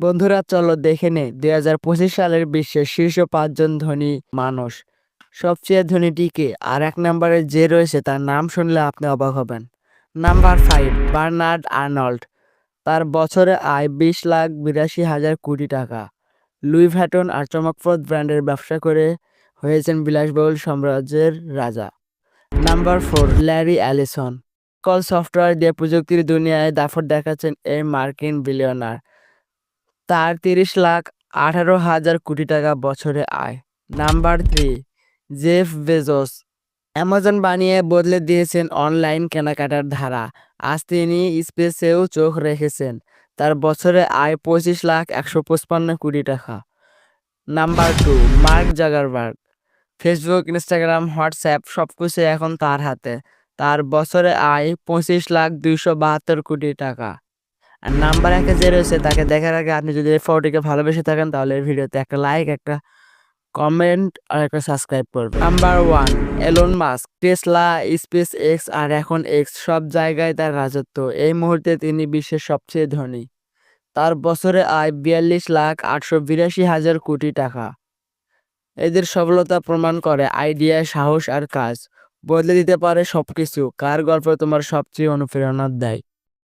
বন্ধুরা, চলো দেখে নে দুই হাজার পঁচিশ সালের বিশ্বের শীর্ষ পাঁচজন ধনী মানুষ। সবচেয়ে ধনীটিকে আর এক নম্বরে যে রয়েছে, তার নাম শুনলে আপনি অবাক হবেন। Number five, Bernard Arnault. তার বছরে আয় বিশ লাখ বিরাশি হাজার কোটি টাকা। লুই ভ্যাটন আর চমকপ্রদ ব্র্যান্ডের ব্যবসা করে হয়েছেন বিলাসবহুল সাম্রাজ্যের রাজা। Number four, Larry Ellison. Call software দিয়ে প্রযুক্তির দুনিয়ায় দাফট দেখাচ্ছেন এই মার্কিন বিলিয়নার। তার তিরিশ লাখ আঠারো হাজার কোটি টাকা বছরে আয়। Number three, Jeff Bezos. Amazon বানিয়ে বদলে দিয়েছেন অনলাইন কেনাকাটার ধারা। আজ তিনি স্পেসেও চোখ রেখেছেন। তার বছরে আয় পঁচিশ লাখ একশো পঁচপান্ন কোটি টাকা। Number two, Mark Zuckerberg. Facebook, Instagram, WhatsApp সব কিছু এখন তার হাতে। তার বছরে আয় পঁচিশ লাখ দুইশো বাহাত্তর কোটি টাকা। আর নাম্বার একে যে রয়েছে তাকে দেখার আগে আপনি যদি এই ফটোটিকে ভালোবেসে থাকেন তাহলে এই ভিডিওতে একটা লাইক একটা কমেন্ট আর একটা সাবস্ক্রাইব করবেন। Number one Elon Musk Tesla SpaceX আর এখন এক্স সব জায়গায় তার রাজত্ব। এই মুহূর্তে তিনি বিশ্বের সবচেয়ে ধনী। তার বছরে আয় বিয়াল্লিশ লাখ আটশো বিরাশি হাজার কোটি টাকা। এদের সফলতা প্রমাণ করে আইডিয়া সাহস আর কাজ। বদলে দিতে পারে সব কিছু কার গল্প তোমার সবচেয়ে অনুপ্রেরণা দেয়?